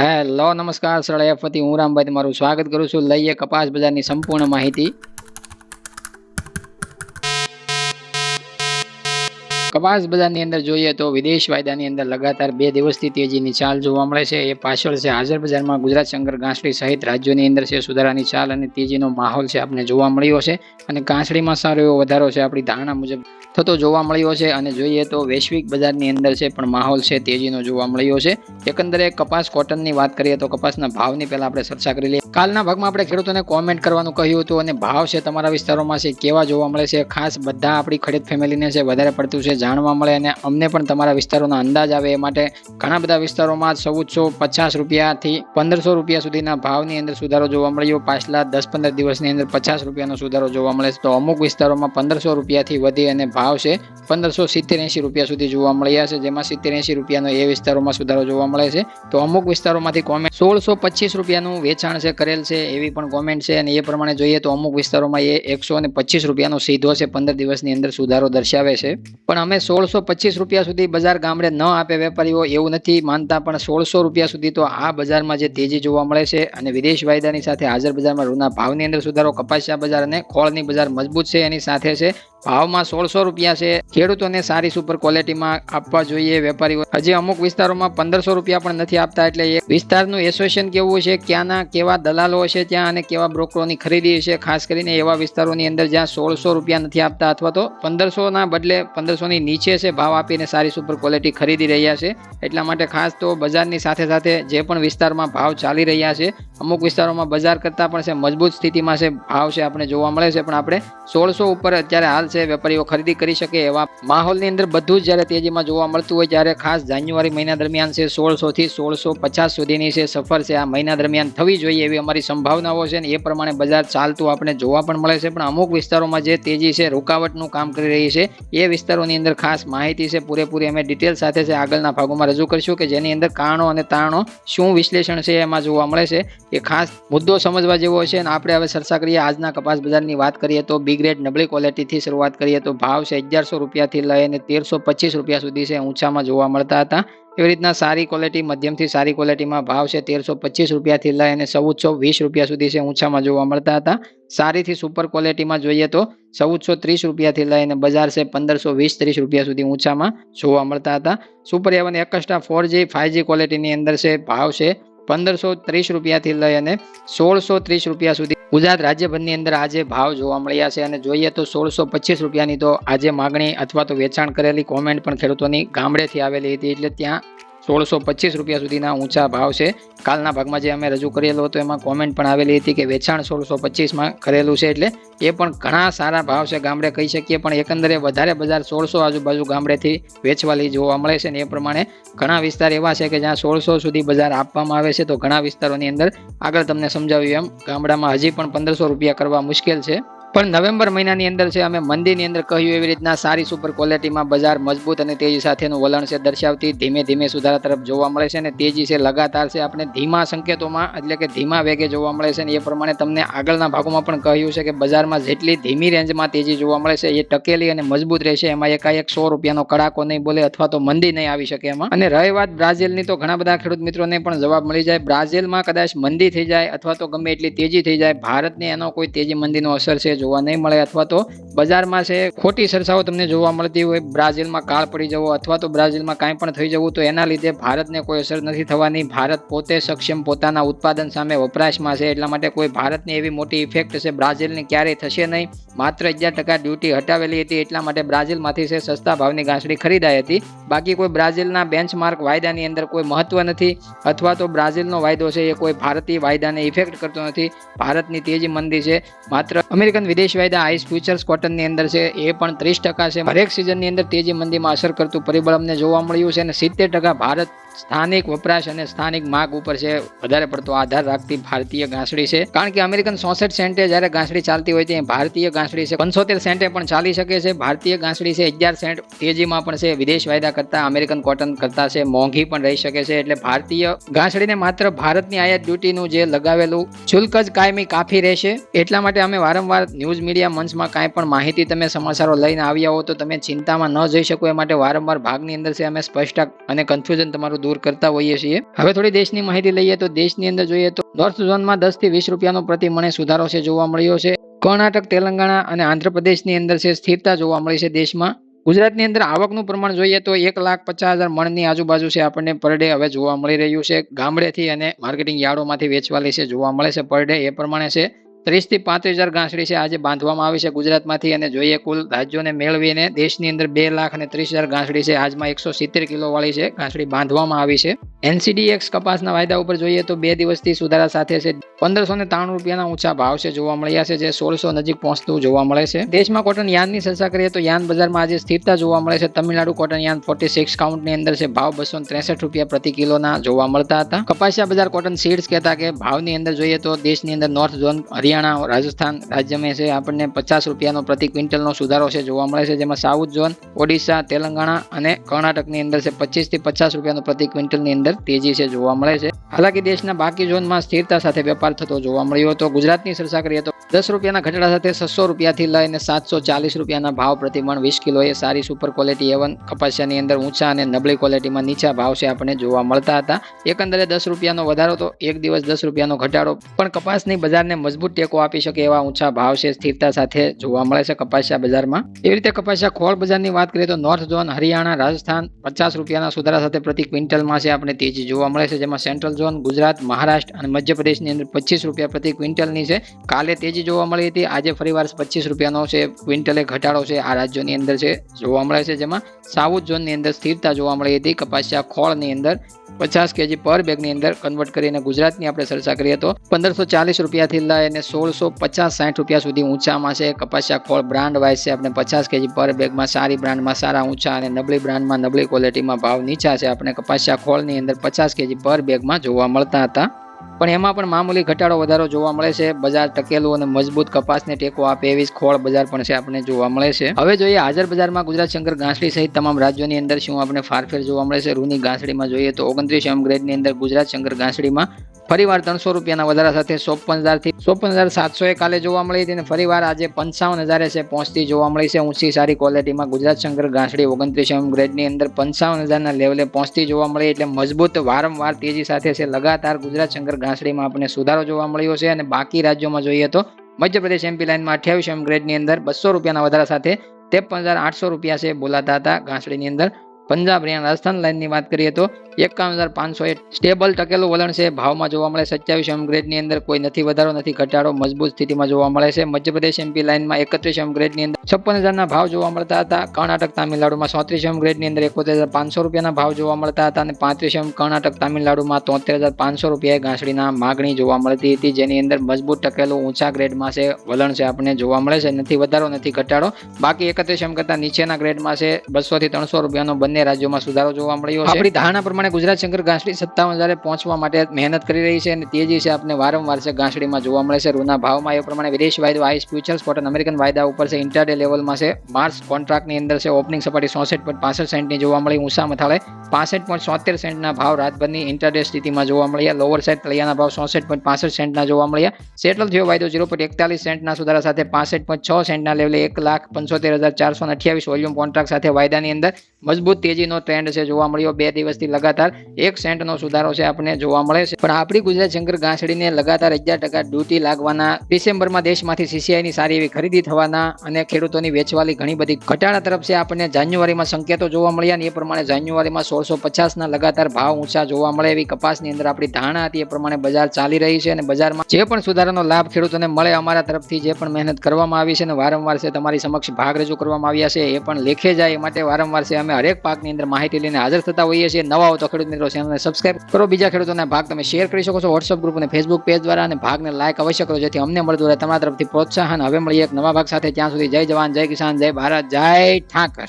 Hello, નમસ્કાર, સરળ એફથી હું રામભાઈ તમારું સ્વાગત કરું છું. લઈએ કપાસ બજારની સંપૂર્ણ માહિતી. કપાસ બજારની અંદર જોઈએ તો વિદેશ વાયદાની અંદર લગાતાર બે દિવસથી તેજીની ચાલ જોવા મળે છે. એ પાછળ છે હાજર બજારમાં ગુજરાત શંકર ગાંસડી સહિત રાજ્યોની અંદર છે સુધારાની ચાલ અને તેજીનો માહોલ છે આપણે જોવા મળ્યો છે. અને ગાંસડીમાં સારો એવો વધારો છે આપણી ધારણા મુજબ થતો જોવા મળ્યો છે. અને જોઈએ તો વૈશ્વિક બજારની અંદર છે પણ માહોલ છે તેજીનો જોવા મળ્યો છે. એકંદરે કપાસ કોટનની વાત કરીએ તો કપાસના ભાવની પહેલાં આપણે ચર્ચા કરી લઈએ. કાલના ભાગમાં આપણે ખેડૂતોને કોમેન્ટ કરવાનું કહ્યું હતું અને ભાવ છે તમારા વિસ્તારોમાં છે, કેવા જોવા મળે છે? ખાસ બધા આપણી ખરીદ ફેમિલીને છે વધારે પડતું છે જાણવા મળે અને અમને પણ તમારા વિસ્તારોના અંદાજ આવે એ માટે ઘણા બધા વિસ્તારોમાં ચૌદસો પચાસ રૂપિયાથી પંદરસો રૂપિયા સુધીના ભાવની અંદર સુધારો જોવા મળ્યો. પાછલા દસ પંદર દિવસની અંદર પચાસ રૂપિયાનો સુધારો જોવા મળે છે. તો અમુક વિસ્તારોમાં પંદરસો રૂપિયાથી વધી અને ભાવ છે પંદરસો સિત્તેર એંશી રૂપિયા સુધી જોવા મળ્યા છે. જેમાં સિત્તેર એંશી રૂપિયાનો એ વિસ્તારોમાં સુધારો જોવા મળે છે. તો અમુક વિસ્તારોમાંથી કોમેન્ટ સોળસો પચીસ રૂપિયાનું વેચાણ છે. કરેલ છે એવી પણ કોમેન્ટ છે અને એ પ્રમાણે જોઈએ તો અમુક વિસ્તારોમાં એ એકસો અને પચીસ રૂપિયાનો સીધો છે, પંદર દિવસની અંદર સુધારો દર્શાવે છે. પણ અમે સોળસો પચીસ રૂપિયા સુધી બજાર ગામડે ન આપે વેપારીઓ એવું નથી માનતા, પણ સોળસો રૂપિયા સુધી તો આ બજારમાં જે તેજી જોવા મળે છે અને વિદેશ વાયદાની સાથે હાજર બજારમાં રૂના ભાવની અંદર સુધારો કપાસિયા બજાર અને ખોળની બજાર મજબૂત છે એની સાથે છે. ભાવમાં સોળસો રૂપિયા છે. ખેડૂતોને સારી સુપર ક્વોલિટીમાં આપવા જોઈએ વેપારીઓ. હજી અમુક વિસ્તારોમાં પંદરસો રૂપિયા પણ નથી આપતા એટલે એ વિસ્તારનું એસોસિએશન કેવું છે, ક્યાંના કેવા દલાલો છે ત્યાં અને કેવા બ્રોકરોની ખરીદી હશે ખાસ કરીને એવા વિસ્તારોની અંદર જ્યાં સોળસો રૂપિયા નથી આપતા અથવા તો પંદરસોના બદલે પંદરસોની નીચે છે, ભાવ આપીને સારી સુપર ક્વોલિટી ખરીદી રહ્યા છે. એટલા માટે ખાસ તો બજારની સાથે સાથે જે પણ વિસ્તારમાં ભાવ ચાલી રહ્યા છે અમુક વિસ્તારોમાં બજાર કરતાં પણ છે, મજબૂત સ્થિતિમાં છે, ભાવ છે, આપણે જોવા મળે છે, પણ આપણે સોળસો ઉપર અત્યારે હાલ છે, વેપારીઓ ખરીદી કરી શકે એવા માહોલની અંદર બધું જ જ્યારે તેજીમાં જોવા મળતું હોય ત્યારે ખાસ જાન્યુઆરી મહિના દરમિયાન છે સોળસો થી સોળસો પચાસ સુધીની છે સફર છે, આ મહિના દરમિયાન થવી જોઈએ એવી અમારી સંભાવનાઓ છે ને એ પ્રમાણે બજાર ચાલતું આપણે જોવા પણ મળે છે, પણ અમુક વિસ્તારોમાં જે તેજી છે, રૂકાવટનું કામ કરી રહી છે, એ વિસ્તારોની અંદર ખાસ માહિતી છે, પૂરેપૂરી અમે ડિટેલ સાથે છે, આગળના ભાગોમાં રજૂ કરીશું કે જેની અંદર કારણો અને તારણો શું વિશ્લેષણ છે એમાં જોવા મળે છે એ ખાસ મુદ્દો સમજવા જેવો છે અને આપણે હવે ચર્ચા કરીએ આજના કપાસ બજારની વાત કરીએ તો બી ગ્રેડ નબળી ક્વોલિટીથી શરૂઆત કરીએ તો ભાવ છે અગિયારસો રૂપિયાથી લઈને તેરસો પચીસ રૂપિયા સુધી છે ઊંચામાં જોવા મળતા હતા. એવી રીતના સારી ક્વોલિટી મધ્યમથી સારી ક્વોલિટીમાં ભાવ છે તેરસો પચીસ રૂપિયાથી લઈ અને ચૌદસો વીસ રૂપિયા સુધી છે ઊંચામાં જોવા મળતા હતા. સારીથી સુપર ક્વોલિટીમાં જોઈએ તો ચૌદસો ત્રીસ રૂપિયાથી લઈને બજાર છે પંદરસો વીસ ત્રીસ રૂપિયા સુધી ઊંચામાં જોવા મળતા હતા. Super A one extra four G five G ક્વોલિટીની અંદર છે, ભાવ છે પંદરસો ત્રીસ રૂપિયાથી લઈ અને સોળસો ત્રીસ રૂપિયા સુધી ગુજરાત રાજ્યભરની અંદર આજે ભાવ જોવા મળ્યા છે અને જોઈએ તો સોળસો પચીસ રૂપિયાની તો આજે માગણી અથવા તો વેચાણ કરેલી કોમેન્ટ પણ ખેડૂતોની ગામડેથી આવેલી હતી એટલે ત્યાં સોળસો પચીસ રૂપિયા સુધીના ઊંચા ભાવ છે. કાલના ભાગમાં જે અમે રજૂ કરેલો હતો, એમાં કોમેન્ટ પણ આવેલી હતી કે વેચાણ સોળસો પચીસમાં કરેલું છે એટલે એ પણ ઘણા સારા ભાવ છે ગામડે કહી શકીએ, પણ એકંદરે વધારે બજાર સોળસો આજુબાજુ ગામડેથી વેચવાલી જોવા મળે છે ને એ પ્રમાણે ઘણા વિસ્તાર એવા છે કે જ્યાં સોળસો સુધી બજાર આપવામાં આવે છે. તો ઘણા વિસ્તારોની અંદર આગળ તમને સમજાવ્યું એમ, ગામડામાં હજી પણ પંદરસો રૂપિયા કરવા મુશ્કેલ છે. પણ નવેમ્બર મહિનાની અંદર છે, અમે મંદીની અંદર કહ્યું એવી રીતના સારી સુપર ક્વોલિટીમાં બજાર મજબૂત અને તેજી સાથેનું વલણ છે, દર્શાવતી ધીમે ધીમે સુધારા તરફ જોવા મળે છે અને તેજી છે, લગાતાર છે, આપણે ધીમા સંકેતોમાં એટલે કે ધીમા વેગે જોવા મળે છે અને એ પ્રમાણે તમને આગળના ભાગોમાં પણ કહ્યું છે કે બજારમાં જેટલી ધીમી રેન્જમાં તેજી જોવા મળે છે, એ ટકેલી અને મજબૂત રહેશે. એમાં એકાએક સો રૂપિયાનો કડાકો નહીં બોલે અથવા તો મંદી નહીં આવી શકે એમાં. અને રહી વાત બ્રાઝિલની તો ઘણા બધા ખેડૂત મિત્રોને પણ જવાબ મળી જાય. બ્રાઝિલમાં કદાચ મંદી થઈ જાય અથવા તો ગમે એટલી તેજી થઈ જાય. ભારતને એનો કોઈ તેજી મંદીનો અસર છે જોવા નહીં મળે અથવા તો બજારમાં છે ખોટી સરસાઓ તમને જોવા મળતી હોય, બ્રાઝિલમાં કાળ પડી જવો અથવા તો બ્રાઝિલમાં કાંઈ પણ થઈ જવું તો એના લીધે ભારતને કોઈ અસર નથી થવાની. ભારત પોતે સક્ષમ પોતાના ઉત્પાદન સામે વપરાશમાં છે એટલા માટે કોઈ ભારતની એવી મોટી ઇફેક્ટ છે બ્રાઝિલની ક્યારેય થશે નહીં. માત્ર અગિયાર ટકા ડ્યુટી હટાવેલી હતી એટલા માટે બ્રાઝિલમાંથી છે સસ્તા ભાવની ઘાસડી ખરીદાઈ હતી. બાકી કોઈ બ્રાઝિલના બેન્ચમાર્ક વાયદાની અંદર કોઈ મહત્વ નથી અથવા તો બ્રાઝિલનો વાયદો છે એ કોઈ ભારતીય વાયદાને ઇફેક્ટ કરતો નથી. ભારતની તેજી મંદી છે. માત્ર અમેરિકન વિદેશ વાયદા આઈસ ફ્યુચર્સ કોટનની અંદર છે, એ પણ ત્રીસ ટકા છે. હરેક સિઝનની અંદર તેજી મંદીમાં અસર કરતું પરિબળ અમને જોવા મળ્યું છે અને સિત્તેર ટકા ભારત સ્થાનિક વપરાશ અને સ્થાનિક માગ ઉપર છે, વધારે પડતો આધાર રાખતી ભારતીય ઘાસડી છે. કારણ કે અમેરિકન સોસઠ સેન્ટે જ્યારે ઘાસડી ચાલતી હોય ત્યાં ભારતીય ઘાસડી છે. પંચોતેર સેન્ટે પણ ચાલી શકે છે. ભારતીય ઘાસડી છે, અગિયાર સેન્ટ તેજીમાં પણ છે. વિદેશ વાયદા કરતા અમેરિકન કોટન કરતા છે, મોંઘી પણ રહી શકે છે. એટલે ભારતીય ઘાસડીને માત્ર ભારતની આયાત ડ્યુટીનું જે લગાવેલું શુલ્ક જ કાયમી કાફી રહેશે. એટલા માટે અમે વારંવાર ન્યૂઝ મીડિયા મંચમાં કાંઈ પણ માહિતી તમે સમાચારો લઈને આવ્યા હો તો તમે ચિંતામાં ન જઈ શકો. એ માટે વારંવાર ભાગની અંદર છે. અમે સ્પષ્ટ અને કન્ફ્યુઝન તમારું દૂર કરતા હોઈએ છીએ. હવે થોડી દેશની માહિતી લઈએ તો દેશની અંદર જોઈએ તો નોર્થ ઝોનમાં દસથી વીસ રૂપિયાનો પ્રતિ મણે સુધારો છે જોવા મળ્યો છે. કર્ણાટક, તેલંગાણા અને આંધ્રપ્રદેશની અંદર છે સ્થિરતા જોવા મળી છે દેશમાં. ગુજરાતની અંદર આવકનું પ્રમાણ જોઈએ તો એક લાખ પચાસ હજાર મણની આજુબાજુ છે આપણને પર ડે હવે જોવા મળી રહ્યું છે. ગામડેથી અને માર્કેટિંગ યાર્ડોમાંથી વેચવાલી છે જોવા મળે છે પર ડે એ પ્રમાણે છે. ત્રીસથી પાંત્રીસ હજાર ગાંસડી છે આજે બાંધવામાં આવી છે ગુજરાતમાંથી અને જોઈએ કુલ રાજ્યોને મેળવીને દેશની અંદર બે લાખ અને ત્રીસ હજાર ગાંસડી છે. આજમાં એકસો સિત્તેર કિલો વાળી છે ગાંસડી બાંધવામાં આવી છે. એનસીડીએક્સ કપાસના વાયદા ઉપર જોઈએ તો બે દિવસથી સુધારા સાથે છે. પંદરસો ને ત્રાણું રૂપિયાના ઊંચા ભાવ છે જોવા મળ્યા છે જે સોળસો નજીક પહોંચતું જોવા મળે છે. દેશમાં કોટન યાનની ચર્ચા કરીએ તો યાન બજારમાં આજે સ્થિરતા જોવા મળે છે. Tamil Nadu cotton yarn forty six કાઉન્ટની અંદર છે. ભાવ બસો ત્રેસઠ રૂપિયા પ્રતિ કિલોના જોવા મળતા હતા. કપાસિયા બજાર કોટન સીડ્સ કહેતા કે ભાવની અંદર જોઈએ તો દેશની અંદર નોર્થ ઝોન હરિયાણા રાજસ્થાન રાજ્યમાં છે. આપણને પચાસ રૂપિયાનો પ્રતિ ક્વિન્ટલનો સુધારો છે જોવા મળે છે. જેમાં સાઉથ ઝોન, ઓડિશા, તેલંગાણા અને કર્ણાટકની અંદર છે. પચીસથી પચાસ રૂપિયાનો પ્રતિ ક્વિન્ટલની અંદર તેજી છે જોવા મળે છે. હાલાકી દેશના બાકી ઝોનમાં સ્થિરતા સાથે વેપાર થતો જોવા મળ્યો હતો. ગુજરાતની ચર્ચા કરીએ તો દસ રૂપિયાના ઘટાડા સાથે છસો રૂપિયાથી લઈને સાતસો ચાલીસ રૂપિયાના ભાવ પ્રતિ મણ વીસ કિલો એ સારી સુપર ક્વોલિટી એવન કપાસિયાની અંદર ઊંચા અને નબળી ક્વોલિટીમાં નીચા ભાવ છે આપણને જોવા મળતા હતા. એકંદરે દસ રૂપિયાનો વધારો તો એક દિવસ દસ રૂપિયાનો ઘટાડો. પણ કપાસની બજારને મજબૂત ટેકો આપી શકે એવા ઊંચા ભાવ છે સ્થિરતા સાથે જોવા મળે છે કપાસિયા બજારમાં. એવી રીતે કપાસિયા ખોળ બજારની વાત કરીએ તો નોર્થ ઝોન હરિયાણા રાજસ્થાન પચાસ રૂપિયાના સુધારા સાથે પ્રતિ ક્વિન્ટલમાં છે આપણે તેજી જોવા મળે છે. જેમાં સેન્ટ્રલ ઝોન ગુજરાત, મહારાષ્ટ્ર અને મધ્યપ્રદેશની અંદર પચીસ રૂપિયા પ્રતિ ક્વિન્ટલની છે. કાલે તેજી જોવા મળી હતી. આજે ફરીવાર પચીસ રૂપિયાનો છે. ક્વિન્ટલે ઘટાડો છે આ રાજ્યોની અંદર છે. જોવા મળે છે જેમાં સાઉથ ઝોનની અંદર સ્થિરતા જોવા મળી હતી. કપાસિયા ખોળની અંદર પચાસ કેજી પર બેગની અંદર કન્વર્ટ કરીને ગુજરાતની આપણે ચર્ચા કરીએ તો પંદરસો ચાલીસ રૂપિયાથી લઈને સોળસો પચાસ સાઠ રૂપિયા સુધી ઊંચામાં છે. કપાસિયા ખોળ બ્રાન્ડ વાઇઝ છે. આપણે પચાસ કેજી પર બેગમાં સારી બ્રાન્ડમાં સારા ઊંચા અને નબળી બ્રાન્ડમાં નબળી ક્વોલિટીમાં ભાવ નીચા છે. આપણે કપાસિયા ખોળની અંદર પચાસ કેજી પર બેગમાં જોવા મળતા હતા. પણ એમાં પણ મામૂલી ઘટાડો વધારો જોવા મળે છે. બજાર ટકેલું અને મજબૂત કપાસને ટેકો આપે એવી ખોળ બજાર પણ છે આપણે જોવા મળે છે. હવે જોઈએ હાજર બજારમાં ગુજરાત શંકર ઘાસડી સહિત તમામ રાજ્યોની અંદર શું આપણે ફારફેર જોવા મળે છે? રૂની ઘાસડીમાં જોઈએ તો ઓગણત્રીસ એમ ગ્રેડની અંદર ગુજરાત શંકર ઘાસડીમાં ફરીવાર ત્રણસો રૂપિયાના વધારા સાથે ચોપન હજારથી ચોપન હજાર સાતસો એ કાલે જોવા મળી હતી અને ફરીવાર આજે પંચાવન હજારે છે પહોંચતી જોવા મળી છે. ઊંચી સારી ક્વોલિટીમાં ગુજરાત શંકર ઘાસડી ઓગણત્રીસ એમ ગ્રેડની અંદર પંચાવન હજારના લેવલે પહોંચતી જોવા મળી એટલે મજબૂત વારંવાર તેજી સાથે છે. લગાતાર ગુજરાત શંકર ઘાસડીમાં આપણને સુધારો જોવા મળ્યો છે અને બાકી રાજ્યોમાં જોઈએ તો મધ્યપ્રદેશ એમપી લાઇનમાં અઠ્યાવીસ એમ ગ્રેડની અંદર બસો રૂપિયાના વધારા સાથે ત્રેપન હજાર આઠસો રૂપિયા છે બોલાતા હતા ઘાસડીની અંદર. પંજાબ હરિયાણા રાજસ્થાન લાઇનની વાત કરીએ તો એકાવન હજાર પાંચસો એ સ્ટેબલ ટકેલું વલણ છે. ભાવમાં જોવા મળે સત્યાવીસ એમ ગ્રેડની અંદર કોઈ નથી, વધારો નથી, ઘટાડો મજબૂત સ્થિતિમાં જોવા મળે છે. મધ્યપ્રદેશ એમપી લાઇનમાં એકત્રીસ એમ ગ્રેડની અંદર છપ્પન હજારના ભાવ જોવા મળતા હતા. કર્ણાટક તામિલનાડુમાં ચોત્રીસ એમ ગ્રેડની અંદર એકોતેર હજાર પાંચસો રૂપિયાના ભાવ જોવા મળતા હતા અને પાંત્રીસ એમ કર્ણાટક તામિલનાડુમાં તોતેર હજાર પાંચસો રૂપિયા ઘાસડીના માગણી જોવા મળતી હતી, જેની અંદર મજબૂત ટકેલું ઊંચા ગ્રેડમાં છે. વલણ છે આપણને જોવા મળે છે. નથી, વધારો નથી, ઘટાડો. બાકી એકત્રીસ એમ કરતા નીચેના ગ્રેડમાં છે. બસોથી ત્રણસો રૂપિયાનો બંને રાજ્યોમાં સુધારો જોવા મળ્યો છે. આપણી ધારણા પ્રમાણે ગુજરાત શંકર ઘાસડી સત્તાવન હજારે પહોંચવા માટે મહેનત કરી રહી છે અને તેજી છે આપણે વારંવાર છે ઘાસડીમાં જોવા મળે છે. રૂના ભાવમાં એ પ્રમાણે વિદેશ વાયદો, આઈસ ફ્યુચર્સ, કોટન અમેરિકન વાયદા ઉપર છે. ઇન્ટરડે લેવલમાં છે. માર્ચ કોન્ટ્રાક્ટની અંદર છે. ઓપનિંગ સપાટી ચોસઠ પોઈન્ટ પાસઠ સેન્ટની જોવા મળી. ઊંચા મથાળે પાસઠ પોઈન્ટ સોતેર સેન્ટના ભાવ રાતભરની ઇન્ટરડે સ્થિતિમાં જોવા મળ્યા. લોઅર સાઇડ તળિયાના ભાવ ચોસઠ પોઈન્ટ પાસઠ સેન્ટના જોવા મળ્યા. સેટલ થયો વાયદો ઝીરો પોઈન્ટ એકતાલીસ સેન્ટના સુધારા સાથે પાસઠ પોઈન્ટ છ સેન્ટના લેવલે એક લાખ પંચોતેર હજાર ચારસો અઠ્યાવીસ વોલ્યુમ કોન્ટ્રાક્ટ સાથે વાયદાની અંદર મજબૂત તેજીનો ટ્રેન્ડ છે જોવા મળ્યો. બે દિવસથી લગાતાર એક સેન્ટનો સુધારો છે આપણને જોવા મળે છે. પણ આપણી ગુજરાત શંકર ઘાસડીને લગાતાર અગિયાર ટકા ડ્યુટી લાગવાના, ડિસેમ્બરમાં દેશમાંથી સીસીઆઈની સારી એવી ખરીદી થવાના અને ખેડૂતોની વેચવાલી ઘણી બધી ઘટાડા તરફ છે. આપણને જાન્યુઆરીમાં સંકેતો જોવા મળ્યા અને એ પ્રમાણે જાન્યુઆરીમાં સોળસો પચાસના લગાતાર ભાવ ઊંચા જોવા મળે એવી કપાસની અંદર આપણી ધારણા હતી. એ પ્રમાણે બજાર ચાલી રહી છે અને બજારમાં જે પણ સુધારાનો લાભ ખેડૂતોને મળે અમારા તરફથી જે પણ મહેનત કરવામાં આવી છે અને વારંવાર છે તમારી સમક્ષ ભાગ રજૂ કરવામાં આવ્યા છે, એ પણ લેખે જાય એ માટે વારંવાર છે. અમે હરેક પાકની અંદર માહિતી લઈને હાજર થતા હોઈએ છીએ. નવા હો તો ખેડૂત મિત્રો ચેનલને સબસ્ક્રાઇબ કરો. બીજા ખેડૂતોના ભાગ તમે શેર કરી શકો છો વોટ્સઅપ ગ્રુપ અને ફેસબુક પેજ દ્વારા અને ભાગને લાઈક અવશ્ય કરો જેથી અમને મળતું રહે. તમારા તરફથી પ્રોત્સાહન. હવે મળીએ એક નવા ભાગ સાથે. ત્યાં સુધી જય જવાન, જય કિસાન, જય ભારત, જય ઠાકર.